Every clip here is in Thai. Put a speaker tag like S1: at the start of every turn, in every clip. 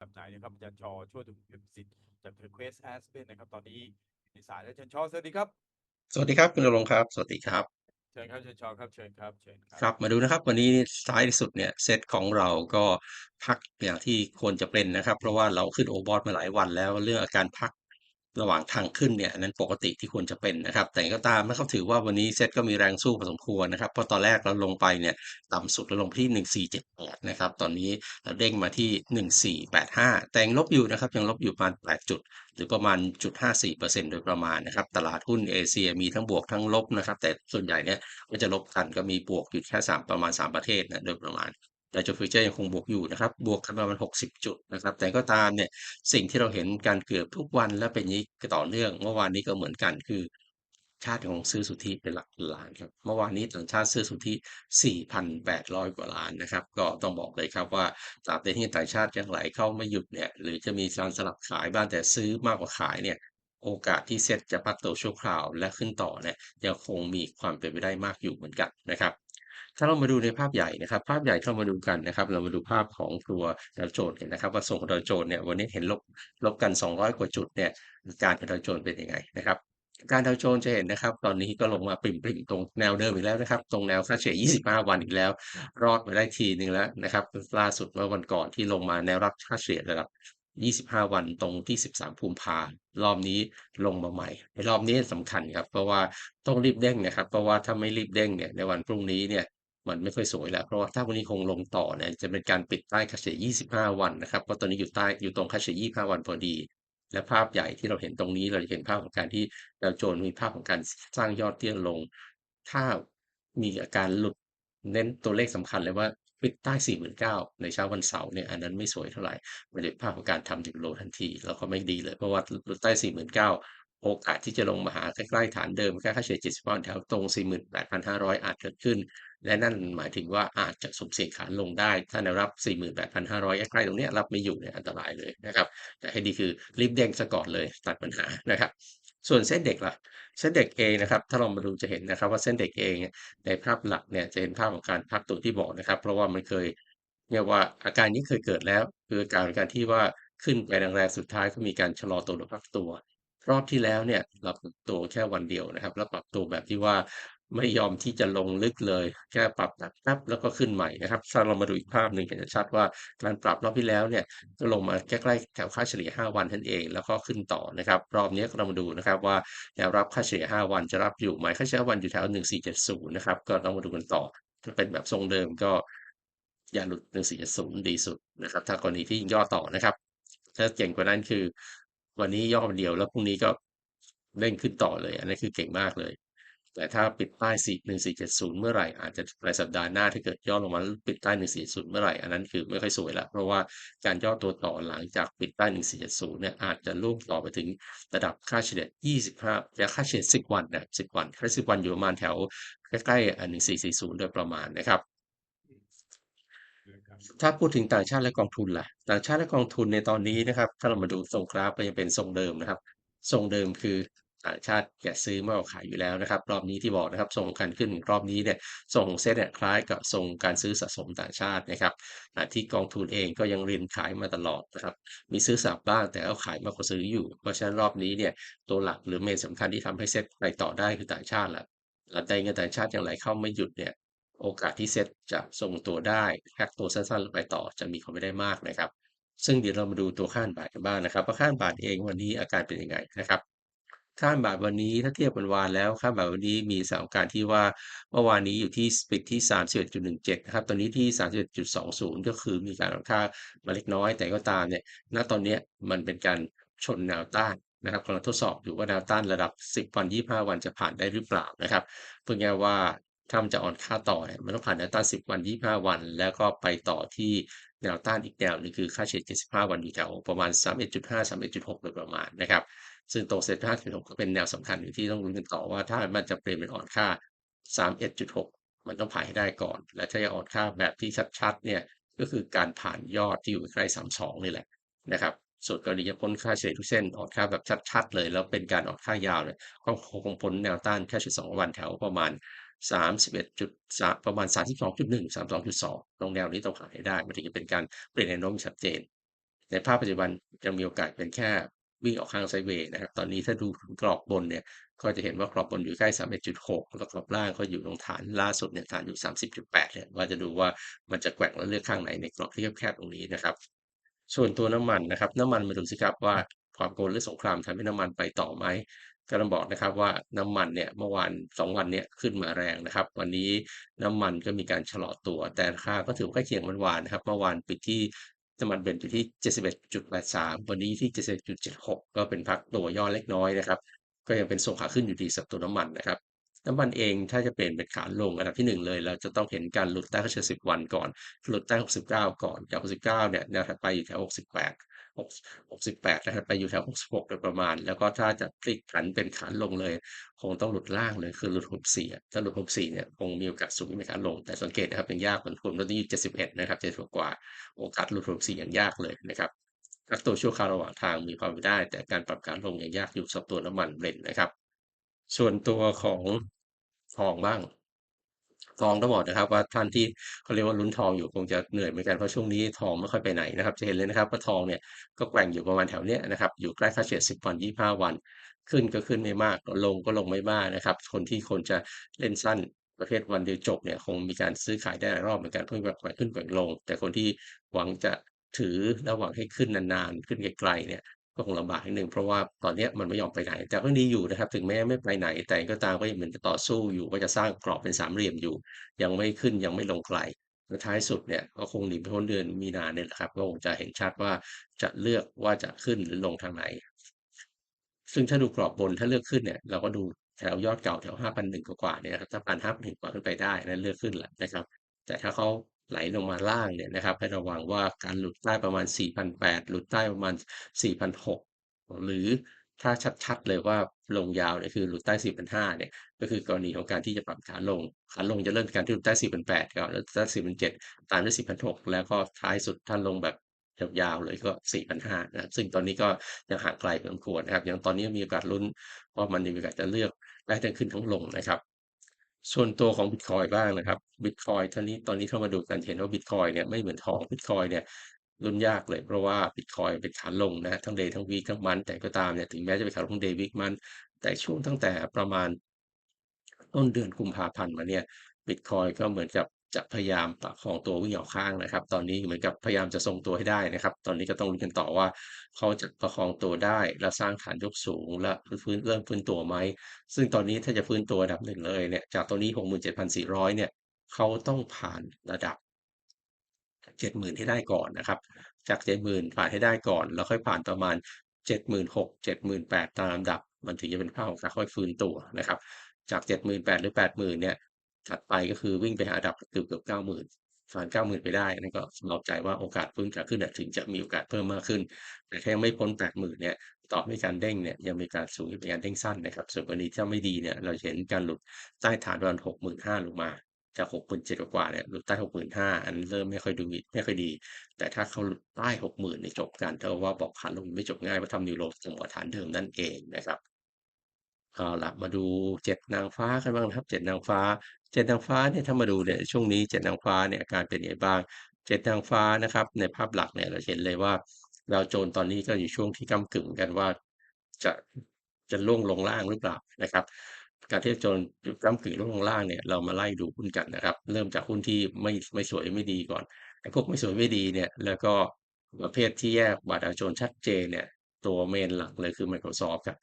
S1: แบบไหนนะครับอาจารย์ชอช่วยดูเป็นสิทธิ์จาก Request As เป็นนะครับ ตอนนี้อยู่ในสายแล้วอาจารย์ชอสวัสดีครับ
S2: สวัสดีครับคุณณรงค์ครับ สวัสดีครับ
S1: เชิญครับอาจารย์ชอครับเชิญครับเชิญค
S2: ครับมาดูนะครับวันนี้ท้ายที่สุดเนี่ยเซตของเราก็พักอย่างที่ควรจะเป็นนะครับ เพราะว่าเราขึ้นโอบอทมาหลายวันแล้วเรื่องอาการพัก ระหว่างทางขึ้นเนี่ยนั้นปกติที่ควรจะเป็นนะครับ แต่ก็ตามนะครับถือว่าวันนี้เซตก็มีแรงสู้พอสมควรนะครับเพราะตอนแรกเราลงไปเนี่ยต่ำสุดเราลงที่ 1478นะครับตอนนี้เราเด้งมาที่ 1485 แต่ยังลบอยู่นะครับยังลบอยู่ประมาณ 8 จุด หรือประมาณ0.54%โดยประมาณนะครับตลาดหุ้นเอเชียมีทั้งบวกทั้งลบนะครับแต่ส่วนใหญ่เนี่ยก็จะลบกันก็มีบวกอยู่แค่ 3 ประมาณ 3 ประเทศนะโดยประมาณ แต่จุดฟิวเจอร์ยังคงบวกอยู่นะครับ บวกกันประมาณ 60 จุดนะครับ แต่ก็ตามเนี่ย สิ่งที่เราเห็นการเกือบทุกวันและเป็นนี้ต่อเนื่อง เมื่อวานนี้ก็เหมือนกันคือชาติของซื้อสุทธิเป็นหลักล้านครับ เมื่อวานนี้ต่างชาติซื้อสุทธิ 4,800 กว่าล้านนะครับ ก็ต้องบอกเลยครับว่าตราบใดที่ต่างชาติยังไหลเข้าไม่หยุดเนี่ย หรือจะมีการสลับขายบ้างแต่ซื้อมากกว่าขายเนี่ย โอกาสที่เซ็ตจะพักตัวชั่วคราวและขึ้นต่อเนี่ยยังคงมีความเป็นไปได้มากอยู่เหมือนกันนะครับ ถ้าเรามาดูในภาพใหญ่นะครับ ภาพใหญ่ที่เรามาดูกันนะครับ เรามาดูภาพของตัวดาวโจนส์เนี่ยนะครับว่าส่งดาวโจนส์เนี่ยวันนี้เห็นลบลบกัน 200 กว่าจุดเนี่ยการของดาวโจนส์เป็นยังไงนะครับการดาวโจนส์จะเห็นนะครับ ตอนนี้ก็ลงมาปริ่มๆตรงแนวเดิมอีกแล้วนะครับ ตรงแนวค่าเฉลี่ย 25 วันอีกแล้ว รอดมาได้ทีหนึ่งแล้วนะครับ ล่าสุดเมื่อวันก่อนที่ลงมาแนวรับค่าเฉลี่ยระดับ 25 วันตรงที่ 13กุมภารอบนี้ลงมาใหม่ในรอบนี้สำคัญครับ เพราะว่าต้องรีบเด้งนะครับ เพราะว่าถ้าไม่รีบเด้งเนี่ยในวันพรุ่งนี้เนี่ย มันไม่ค่อยสวยแล้ว เพราะว่าถ้าวันนี้คงลงต่อเนี่ยจะเป็นการปิดใต้ค่าเฉลี่ย25วันนะครับเพราะตอนนี้อยู่ใต้อยู่ตรงค่าเฉลี่ย25วันพอดี และภาพใหญ่ที่เราเห็นตรงนี้เราจะเห็นภาพของการที่ดาวโจนส์มีภาพของการสร้างยอดเตี้ยลง ถ้ามีอาการหลุดเน้นตัวเลขสำคัญเลยว่าปิดใต้49,000ในเช้าวันเสาร์เนี่ยอันนั้นไม่สวยเท่าไหร่มันเป็นภาพของการทำดิบโลทันที แล้วก็ไม่ดีเลยเพราะว่าหลุดใต้49,000 โอกาสที่จะลงมาหาใกล้ๆฐานเดิมแค่ค่าเฉลี่ย70วันแถวตรง 48,500 อาจเกิดขึ้น และนั่นหมายถึงว่าอาจจะสมเสี่ยงขาลงได้ ถ้าแนวรับ 48,500 ใกล้ๆตรงนี้รับไม่อยู่เนี่ยอันตรายเลยนะครับ แต่ให้ดีคือรีบเด้งซะก่อนเลยตัดปัญหานะครับส่วนเส้นเด็กล่ะ เส้นเด็กเองนะครับ ถ้าเรามาดูจะเห็นนะครับ ว่าเส้นเด็กเองในภาพหลักเนี่ยจะเห็นภาพของการพักตัวที่บอกนะครับ เพราะว่ามันเคยเรียกว่าอาการนี้เคยเกิดแล้ว คืออาการการที่ว่าขึ้นไปแรงๆสุดท้ายก็มีการชะลอตัวหรือพักตัว รอบที่แล้วเนี่ยเราปรับตัวแค่วันเดียวนะครับ แล้วปรับตัวแบบที่ว่าไม่ยอมที่จะลงลึกเลย แค่ปรับแบบแป๊บแล้วก็ขึ้นใหม่นะครับถ้าเรามาดูอีกภาพหนึ่งเห็นชัดว่าการปรับรอบที่แล้วเนี่ยก็ลงมาใกล้ๆแถวค่าเฉลี่ย 5 วันนั่นเอง แล้วก็ขึ้นต่อนะครับ รอบนี้เรามาดูนะครับว่าแนวรับค่าเฉลี่ย 5 วันจะรับอยู่ไหมค่าเฉลี่ยวันอยู่แถว 1470 นะครับ ก็ต้องมาดูกันต่อถ้าเป็นแบบทรงเดิมก็อย่าหลุด 1470 ดีสุดนะครับ ถ้ากรณีที่ย่อต่อนะครับถ้าเก่งกว่านั้นคือ วันนี้ย่อวันเดียวแล้วพรุ่งนี้ก็เร่งขึ้นต่อเลย อันนั้คือเก่งมากเลย แต่ถ้าปิดใต้4 1470เจ็ดศูนย์เมื่อไหร่อาจจะในสัปดาห์หน้าถ้าเกิดย่อลงมาปิดใต้1470เมื่อไหร่อันนั้นคือไม่ค่อยสวยล้วเพราะว่าการย่อตัวต่อหลังจากปิดใต้1470เจ็ดศูนย์เนี่ยอาจจะล่วงต่อไปถึงระดับค่าเฉลี่ย25และค่าเฉลี่ย10วันนะ10วันค่า10วันอยู่ประมาณแถวใกล้ๆอ่า1440โดยประมาณนะครับ ถ้าพูดถึงต่างชาติและกองทุนล่ะ ต่างชาติและกองทุนในตอนนี้นะครับ ถ้าเรามาดูทรงกราฟก็ยังเป็นทรงเดิมนะครับ ทรงเดิมคือต่างชาติแกซื้อมากกว่าขายอยู่แล้วนะครับ รอบนี้ที่บอกนะครับทรงการขึ้นรอบนี้เนี่ยทรงเซ็ตเนี่ยคล้ายกับทรงการซื้อสะสมต่างชาตินะครับที่กองทุนเองก็ยังเรียนขายมาตลอดนะครับ มีซื้อสับบ้างแต่ก็ขายมากกว่าซื้ออยู่ เพราะฉะนั้นรอบนี้เนี่ยตัวหลักหรือเมนสำคัญที่ทำให้เซ็ตไปต่อได้คือต่างชาติแหละหลังใดเงินต่างชาติอยังไหลเข้าไม่หยุดเนี่ย โอกาสที่เซตจะทรงตัวได้แพ็กตัวสั้นๆลงไปต่อจะมีความไม่ได้มากนะครับ ซึ่งเดี๋ยวเรามาดูตัวค่าเงินบาทกันบ้างนะครับว่าค่าเงินบาทเองวันนี้อาการเป็นยังไงนะครับค่าเงินบาทวันนี้ถ้าเทียบวันวานแล้วค่าเงินบาทวันนี้มีสถานการณ์ที่ว่าเมื่อวานนี้อยู่ที่ปิดที่ 31.17 นะครับ ตอนนี้ที่ 31.20 ก็คือมีการอ่อนค่ามาเล็กน้อยแต่ก็ตามเนี่ยณตอนนี้มันเป็นการชนแนวต้านนะครับกำลังทดสอบอยู่ว่าแนวต้านระดับ 10 วัน 25 วันจะผ่านได้หรือเปล่านะครับเพื่อไงว่า ถ้ามันจะอ่อนค่าต่อเนี่ยมันต้องผ่านแนวต้าน 10 วัน 25 วัน แล้วก็ไปต่อที่แนวต้านอีกแนวนึงคือค่าเฉลี่ย75 วันอยู่แถวประมาณ 31.5 31.6 โดยประมาณนะครับ ซึ่งตรงเซ็ต5.6ก็เป็นแนวสำคัญอยู่ที่ต้องลุ้กันต่อว่าถ้ามันจะเปลี่ยนเป็นอ่อนค่า 31.6 มันต้องผ่านให้ได้ก่อน และถ้าจะอ่อนค่าแบบที่ชัดๆ เนี่ยก็คือการผ่านยอดที่อยู่ใกล้ 32 นี่แหละนะครับส่วนกรณีจะพ้นค่าเฉลี่ยทุกเส้นอ่อนค่าแบบชัดๆเลย แล้วเป็นการอ่อนค่ายาวเนี่ยก็คงพ้นแนวต้านแค่12วันแถวประมาณ 31จุดสามประมาณ 32.1 32.2ตรงแนวนี้ต้องผ่านให้ได้ มันถึงจะเป็นการเปลี่ยนแนวโน้มชัดเจน ในภาพปัจจุบันยังมีโอกาสเป็นแค่วิ่งออกข้างไซเวย์นะครับ ตอนนี้ถ้าดูกรอบบนเนี่ย ก็จะเห็นว่ากรอบบนอยู่ใกล้ 31.6 แล้วกรอบล่างก็อยู่ตรงฐานล่าสุดเนี่ยฐานอยู่ 30.8เนี่ยว่าจะดูว่ามันจะแกว่งแล้วเลือกข้างไหนในกรอบที่แคบๆตรงนี้นะครับ ส่วนตัวน้ำมันนะครับ น้ำมันมาดูสิครับว่าความกังวลเรื่อสงครามทำให้น้ำมันไปต่อไหม ก็ต้องบอกนะครับว่าน้ำมันเนี่ยเมื่อวาน2วันเนี่ยขึ้นมาแรงนะครับ วันนี้น้ำมันก็มีการชะลอตัว แต่ราคาก็ถือว่าใกล้เคียงเมื่อวานนะครับเมื่อวานปิดที่น้ำมันเบนท์อยู่ที่ 71.83 วันนี้ที่ 71.76 ก็เป็นพักตัวย่อเล็กน้อยนะครับ ก็ยังเป็นทรงขาขึ้นอยู่ดีสำหรับตัวน้ำมันนะครับน้ำมันเองถ้าจะเปลี่ยนเป็นขาลงอันดับที่ 1 เลย เราจะต้องเห็นการหลุดใต้ค่าเฉลี่ย10 วันก่อน หลุดใต้ 69 ก่อนจาก69เนี่ยแนวถัดไปอยู่แถว68 6 68แนวถัดไปอยู่แถว 66โดยประมาณ แล้วก็ถ้าจะพลิกผันเป็นขาลงเลย คงต้องหลุดล่างเลยคือหลุด 64 ถ้าหลุด 64 เนี่ยคงมีโอกาสสูงในขาลง แต่สังเกตนะครับยังยากเหมือนผมตอนนี้อยู่71 นะครับ70กว่าโอกาสหลุด 64ยังยากเลยนะครับถ้าตัวชั่วคราวระหว่างทางมีความได้ แต่การปรับขารลงยังยากอยู่สำหรับตัวน้ำมัน Brent นะครับ ส่วนตัวของทองบ้าง ทองต้องบอกนะครับ ว่าท่านที่เขาเรียกว่าลุ้นทองอยู่คงจะเหนื่อยเหมือนกันเพราะช่วงนี้ทองไม่ค่อยไปไหนนะครับ จะเห็นเลยนะครับว่าทองเนี่ยก็แกว่งอยู่ประมาณแถวเนี้ยนะครับอยู่ใกล้ค่าเฉลี่ย10 วัน 25 วัน ขึ้นก็ขึ้นไม่มากลงก็ลงไม่มากนะครับ คนที่คนจะเล่นสั้นประเภทวันเดียวจบเนี่ยคงมีการซื้อขายได้หลายรอบเหมือนกันเพื่อแบบแกว่งขึ้นแกว่งลง แต่คนที่หวังจะถือแล้วหวังให้ขึ้นนานๆ ขึ้นไกลๆเนี่ย ก็คงลำบากนิดหนึ่งเพราะว่าตอนนี้มันไม่ยอมไปไหน แต่ก็ดีอยู่นะครับ ถึงแม้ไม่ไปไหน แต่ก็ตามก็ยังเหมือนจะต่อสู้อยู่ว่าจะสร้างกรอบเป็นสามเหลี่ยมอยู่ ยังไม่ขึ้นยังไม่ลงไกลและท้ายสุดเนี่ยก็คงหนีไม่พ้นเดือนมีนาเนี่ยแหละครับก็คงจะเห็นชัดว่าจะเลือกว่าจะขึ้นหรือลงทางไหน ซึ่งถ้าดูกรอบบนถ้าเลือกขึ้นเนี่ยเราก็ดูแถวยอดเก่าแถว5,100กว่าเนี่ยนะครับถ้าผ่าน5,100กว่าขึ้นไปได้นั่นเลือกขึ้นแหละนะครับ แต่ถ้าเขา ไหลลงมาล่างเนี่ยนะครับ ให้ระวังว่าการหลุดใต้ประมาณ 4,800 หลุดใต้ประมาณ 4,600 หรือถ้าชัดๆเลยว่าลงยาวเนี่ยคือหลุดใต้ 4,500 เนี่ย ก็คือกรณีของการที่จะปรับขาลง ขาลงจะเริ่มการที่หลุดใต้ 4,800 ก่อนแล้วใต้ 4,700 ตามด้วย 4,600 แล้วก็ท้ายสุดถ้านลงแบบยาวๆเลยก็ 4,500 นะครับ ซึ่งตอนนี้ก็ยังห่างไกลพอสมควรนะครับ อยังตอนนี้มีโอกาสลุ้นว่ามันมีโอกาสจะเลือกได้ทั้งขึ้นทั้งลงนะครับ ส่วนตัวของบิตคอยบ้างนะครับบิตคอยท่านี้ตอนนี้เข้ามาดูกันเห็นว่าบิตคอยเนี่ยไม่เหมือนทองบิตคอยเนี่ยรุนยากเลยเพราะว่าบิตคอยเป็นขาลงนะทั้งเดย์ทั้งวีคทั้งมันแต่ก็ตามเนี่ยถึงแม้จะเป็นขาลงเดย์วีคมันแต่ช่วงตั้งแต่ประมาณต้นเดือนกุมภาพันธ์มาเนี่ยบิตคอยก็เหมือนกับ จะพยายามประคองตัววิ่งออกข้างนะครับ ตอนนี้เหมือนกับพยายามจะทรงตัวให้ได้นะครับ ตอนนี้ก็ต้องลุ้กันต่อว่า เขาจะประคองตัวได้ และสร้างฐานยกสูง และฟื้นเริ่มฟื้นตัวไหม ซึ่งตอนนี้ถ้าจะฟื้นตัวอันดับหนึ่งเลยเนี่ย จากตัวนี้ 67,400 เนี่ย เขาต้องผ่านระดับ 70,000 ให้ได้ก่อนนะครับ จาก 70,000 ผ่านให้ได้ก่อน แล้วค่อยผ่านประมาณ 76,000 78,000 ตามลำดับ มันถึงจะเป็นภาพของการค่อยฟื้นตัวนะครับ จาก 78,000 หรือ 80,000 เนี่ย ถัดไปก็คือวิ่งไปหาดับเกือบเกือบ90,000ผ่าน90,000ไปได้นั่นก็สำหรับใจว่าโอกาสฟื้นขาขึ้นถึงจะมีโอกาสเพิ่มมากขึ้น แต่ถ้ายังไม่พ้น80,000เนี่ยต่อให้มีการเด้งเนี่ยยังมีกาสสูงเป็นการเด้งสั้นนะครับ ส่วนกรณีถ้าไม่ดีเนี่ยเราเห็นการหลุดใต้ฐานประมาณ65,000ลงมาจาก67,000กว่าเนี่ยหลุดใต้65,000อันเริ่มไม่ค่อยดูดีไม่ค่อยดี แต่ถ้าเขาหลุดใต้60,000เนี่ยจบกันเท่าว่าบอกขาลงไม่จบง่ายเพราะทำนิวโลต่ำกว่าฐานเดิมนั่นเองนะครับเอาล่ะมาดู7นางฟ้ากันบ้างครับ7นางฟ้า 7นางฟ้าเนี่ยถ้ามาดูเนี่ยช่วงนี้7นางฟ้าเนี่ยอาการเป็นยังไงบ้าง7นางฟ้านะครับ ในภาพหลักเนี่ยเราเห็นเลยว่าดาวโจนตอนนี้ก็อยู่ช่วงที่กำกึ่งกันว่าจะจะร่วงลงล่างหรือเปล่านะครับ การที่โจนก้ำกึ่งลงลงล่างเนี่ยเรามาไล่ดูหุ้นกันนะครับ เริ่มจากหุ้นที่ไม่ไม่สวยไม่ดีก่อนไอ้พวกไม่สวยไม่ดีเนี่ย แล้วก็ประเภทที่แยกบาดาวโจนชัดเจนเนี่ยตัวเมนหลักเลยคือ Microsoft ครับ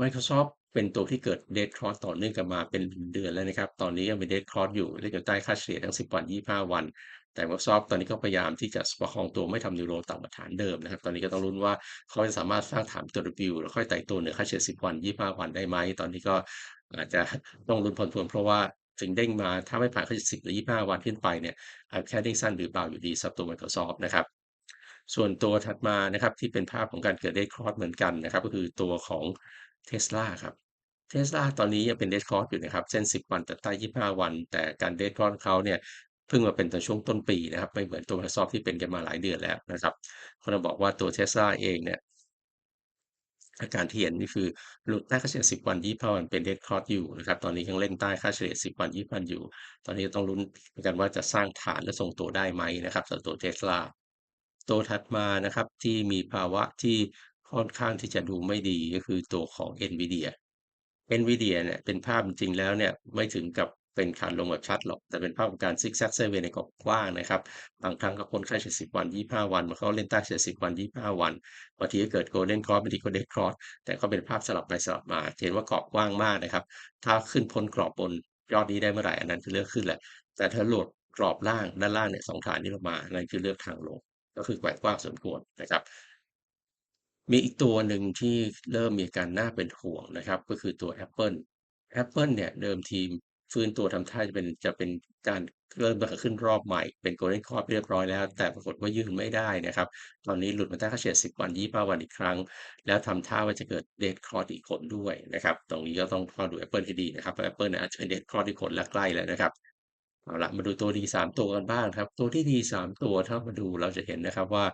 S2: Microsoft เป็นตัวที่เกิด Dead Cross ต่อเนื่องกันมาเป็นเดือนแล้วนะครับ ตอนนี้ยังเป็น Dead Cross อยู่และอยู่ใต้ค่าเฉลี่ยทั้ง 10 วัน 25 วัน แต่ Microsoft ตอนนี้ก็พยายามที่จะประคองตัวไม่ทำนิวโรต่ำกว่าฐานเดิมนะครับ ตอนนี้ก็ต้องลุ้นว่าเขาจะสามารถสร้างฐานตัว W แล้วค่อยไต่ตัวเหนือค่าเฉลี่ย 10 วัน 25 วันได้ไหม ตอนนี้ก็อาจจะต้องลุ้นพอสมควรเพราะว่าถึงเด้งมาถ้าไม่ผ่านค่าเฉลี่ย 10 หรือ 25 วันขึ้นไปเนี่ยอาจแค่เด้งสั้นหรือเปล่าอยู่ดีสำหรับตัว Microsoft นะครับส่วนตัวถัดมานะครับที่เป็นภาพของการเกิด Dead Cross เหมือนกันนะครับ ก็คือตัวของ Tesla ครับ Tesla ตอนนี้ยังเป็น Dead Cross อยู่นะครับ เส้น 10 วันแต่ใต้ 25 วัน แต่การ Dead Cross เขาเนี่ยเพิ่งมาเป็นตอนช่วงต้นปีนะครับ ไม่เหมือนตัว Microsoft ที่เป็นกันมาหลายเดือนแล้วนะครับก็ต้องบอกว่าตัว Tesla เองเนี่ยอาการที่เห็นนี่คือหลุดใต้ค่าเฉลี่ย 10 วัน 25 วันเป็น Dead Cross อยู่นะครับ ตอนนี้ยังเล่นใต้ค่าเฉลี่ย 10 วัน 20 วันอยู่ ตอนนี้ต้องลุ้นกันว่าจะสร้างฐานและทรงตัวได้ไหมนะครับสำหรับตัว Tesla ตัวถัดมานะครับที่มีภาวะที่ ค่อนข้างที่จะดูไม่ดีก็คือตัวของ NVIDIA NVIDIA เนี่ยเป็นภาพจริงแล้วเนี่ยไม่ถึงกับเป็นขาลงแบบชัดหรอก แต่เป็นภาพของการซิกแซกไซเวในกรอบกว้างนะครับ บางครั้งก็พ้นค่าเฉลี่ย10วัน25วันบางครั้งเล่นต้เฉลี่ย10วัน25วันบางทีก็เกิด Golden Cross บางทีก็ Dead Cross แต่ก็เป็นภาพสลับไปสลับมาเห็นว่ากรอบกว้างมากนะครับ ถ้าขึ้นพ้นกรอบบนยอดนี้ได้เมื่อไหร่อันนั้นคือเลือกขึ้นแหละ แต่ถ้าโหลดกรอบล่างด้านล่างเนี่ยสองฐานนี้ลงมานั่นคือเลือกทางลงก็คือแกว่งกว้างสมควรนะครับ มีอีกตัวหนึ่งที่เริ่มมีการน่าเป็นห่วงนะครับ ก็คือตัว Apple Apple เนี่ยเดิมทีฟื้นตัวทำท่าจะเป็นจะเป็นการเริ่มจะขึ้นรอบใหม่ เป็น Golden Cross เรียบร้อยแล้ว แต่ปรากฏว่ายืนไม่ได้นะครับ ตอนนี้หลุดมาใต้ค่าเฉลี่ย10 วัน25วันอีกครั้ง แล้วทำท่าว่าจะเกิด Dead Cross อีกคนด้วยนะครับ ตรงนี้ก็ต้องเฝ้าดู Apple ให้ดีนะครับเพราะ Apple เนี่ยอาจจะเป็น Dead Cross อีกคนและใกล้แล้วนะครับเอาละมาดูตัวดีสามตัวกันบ้างครับ ตัวที่ดีสามตัวถ้ามาดูเราจะเห็นนะครับว่า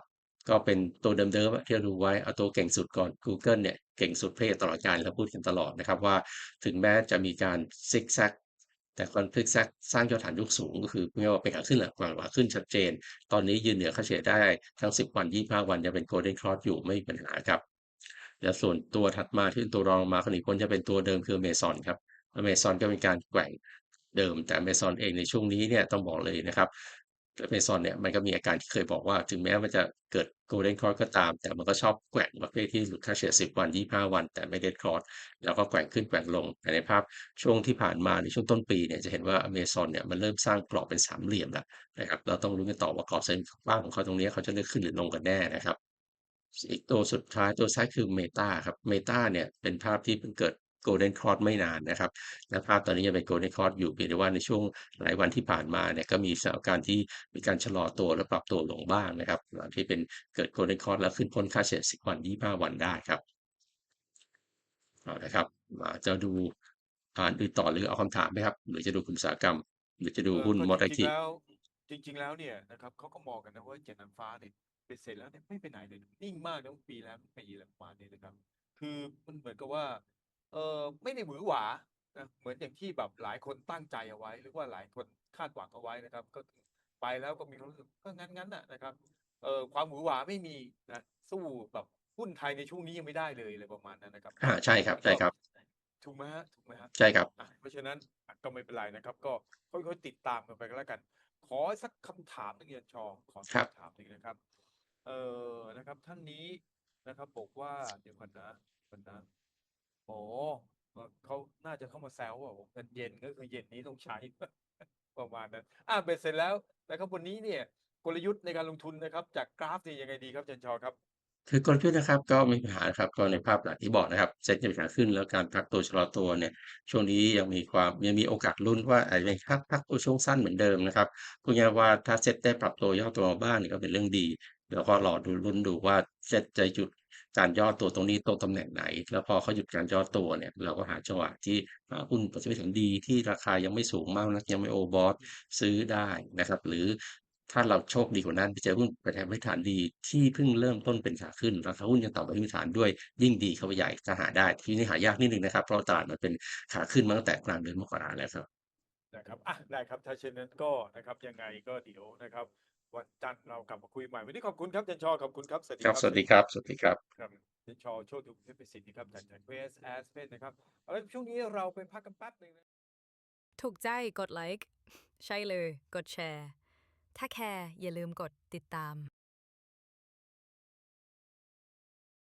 S2: ก็เป็นตัวเดิมๆที่เราดูไว้เอาตัวเก่งสุดก่อน Google เนี่ยเก่งสุดเพศตลอดกาลเราพูดกันตลอดนะครับว่าถึงแม้จะมีการซิกแซกแต่การซิกแซกสร้างยอดฐานยุคสูงก็คือไม่ว่าเป็นขาขึ้นหรือขาขึ้นชัดเจน ตอนนี้ยืนเหนือค่าเฉลี่ยได้ทั้ง 10 วัน 25 วันยังเป็น Golden Cross อยู่ไม่มีปัญหาครับ แล้วส่วนตัวถัดมาที่เป็นตัวรองมาคนอีกคนจะเป็นตัวเดิมคือ Amazon ครับ Amazon ก็เป็นการแกว่งเดิมแต่ Amazon เองในช่วงนี้เนี่ยต้องบอกเลยนะครับ Amazon เนี่ยมันก็มีอาการที่เคยบอกว่า ถึงแม้มันจะเกิด Golden Cross ก็ตาม แต่มันก็ชอบแกว่งประเภทที่หลุดค่าเฉลี่ย10วัน25วัน แต่ไม่ Dead Cross แล้วก็แกว่งขึ้นแกว่งลงแต่ในภาพช่วงที่ผ่านมาในช่วงต้นปีเนี่ยจะเห็นว่า Amazon เนี่ยมันเริ่มสร้างกรอบเป็นสามเหลี่ยมแล้วนะครับเราต้องลุ้กันต่อว่ากรอบเส้นกว้างของเขาตรงนี้เขาจะเลือกขึ้นหรือลงกันแน่นะครับอีกตัวสุดท้ายตัวซ้ายคือ Meta ครับ Meta เนี่ยเป็นภาพที่เพิ่งเกิด Golden Cross ไม่นานนะครับและภาพตอนนี้ยังเป็น Golden Cross อยู่เพียงแต่ว่าในช่วงหลายวันที่ผ่านมาเนี่ยก็มีสถานการณ์ที่มีการชะลอตัวและปรับตัวลงบ้างนะครับหลังที่เป็นเกิด Golden Cross แล้วขึ้นพ้นค่าเฉลี่ย10 วัน 25 วันได้ครับเอาละครับมาจะดูอ่านอื่นต่อหรือเอาคำถามไหมครับ หรือจะดูกลุ่มอุตสาหกรรม หรือจะดู
S1: เออ
S2: หุ้น
S1: ก็
S2: มอ
S1: จ
S2: เตอ
S1: ริ
S2: ร์
S1: ง
S2: ที
S1: ๆแล้วจริงๆแล้วเนี่ยนะครับเขาก็มองกันนะว่าเจ็ดนันฟ้าเนี่ยเป็นเสร็จแล้วเนี่ยไม่ไปไหนเลยนิ่งมากทั้งปีแล้วทั้งปีแล้วประมาณนี้นะครับ คือมันเหมือนกับว่า เออไม่ได้หวือหวานะเหมือนอย่างที่แบบหลายคนตั้งใจเอาไว้ หรือว่าหลายคนคาดหวังเอาไว้นะครับ ก็ไปแล้วก็มีความรู้สึกก็งั้นงั้นน่ะนะครับเออความหวือหวาไม่มีนะสู้แบบหุ้นไทยในช่วงนี้ยังไม่ได้เลยอะไรประมาณนั้นนะครับ
S2: อ่าใช่ครับใช่ครับ
S1: ถูกไหมฮะถูกไหมฮะ
S2: ใช่ครับ
S1: อะเพราะฉะนั้นอะก็ไม่เป็นไรนะครับ ก็ค่อยๆติดตามกันไปก็แล้วกัน ขอสักคำถามหนึงเรียนชอขอสัก
S2: ครับ
S1: คำถามหนึ่งนะครับ เอ่อนะครับ ท่านนี้นะครับ บอกว่าเดี๋ยวก่อนนะก่อนนะ โอ้เขาน่าจะเข้ามาแซวว่าบอกเงินเย็นก็คือเย็นนี้ต้องใช้ ประมาณนั้น อะเบ็ดเสร็จแล้วนะครับวันนี้เนี่ยกลยุทธ์ในการลงทุนนะครับ จากกราฟนี่ยังไงดีครับอาจารย์ชอครับ
S2: คือกลยุทธ์นะครับก็ไม่มีปัญหานครับก็ในภาพหลักที่บอกนะครับเซ็ตจะมีขาขึ้นแล้วการพักตัวชะลอตัวเนี่ย ช่วงนี้ยังมีความยังมีโอกาสลุ้นว่าอาจจะเป็นพักพักตัวช่วงสั้นเหมือนเดิมนะครับพูดง่ายๆว่าถ้าเซ็ตได้ปรับตัวย่อตัวมาบ้างเนี่ยก็เป็นเรื่องดีแล้วก็รอดูลุ้นดูว่าเซ็ตจะหยุด การย่อตัวตรงนี้ตรงตำแหน่งไหน แล้วพอเขาหยุดการย่อตัวเนี่ยเราก็หาจังหวะที่หาหุ้นปัจจุบันดีที่ราคายังไม่สูงมากนักยังไม่โอบอทซื้อได้นะครับ หรือถ้าเราโชคดีกว่านั้นไปเจอหุ้นไปแทนพื้นฐานดีที่เพิ่งเริ่มต้นเป็นขาขึ้นราคาหุ้นยังต่ำกว่าพื้นฐานด้วยยิ่งดีเข้าไปใหญ่จะหาได้ ที่นี้หายากนิดนึงนะครับ เพราะตลาดมันเป็นขาขึ้นมาตั้งแต่กลางเดือนมกราแล้วครับ
S1: นะครับอะได้ครับถ้าเช่นนั้นก็นะครับยังไงก็เดี๋ยวนะครับ วันจันทร์เรากลับมาคุยใหม่วันนี้ขอบคุณครับอาจารย์ชอขอบคุณครับสวัสดี
S2: ครับ
S1: ครับ
S2: สวัสดีครับสวัสดีครับ
S1: ครับอาจารย์ชอโชคดีเพชรประสิทธิ์นะครับจากจากเวสแอสเพนนะครับเอาละช่วงนี้เราไปพักกันแป๊บหนึ่งนะ
S3: ถูกใจกดไลค์ใช่เลย กดแชร์ ถ้าแคร์อย่าลืมกดติดตาม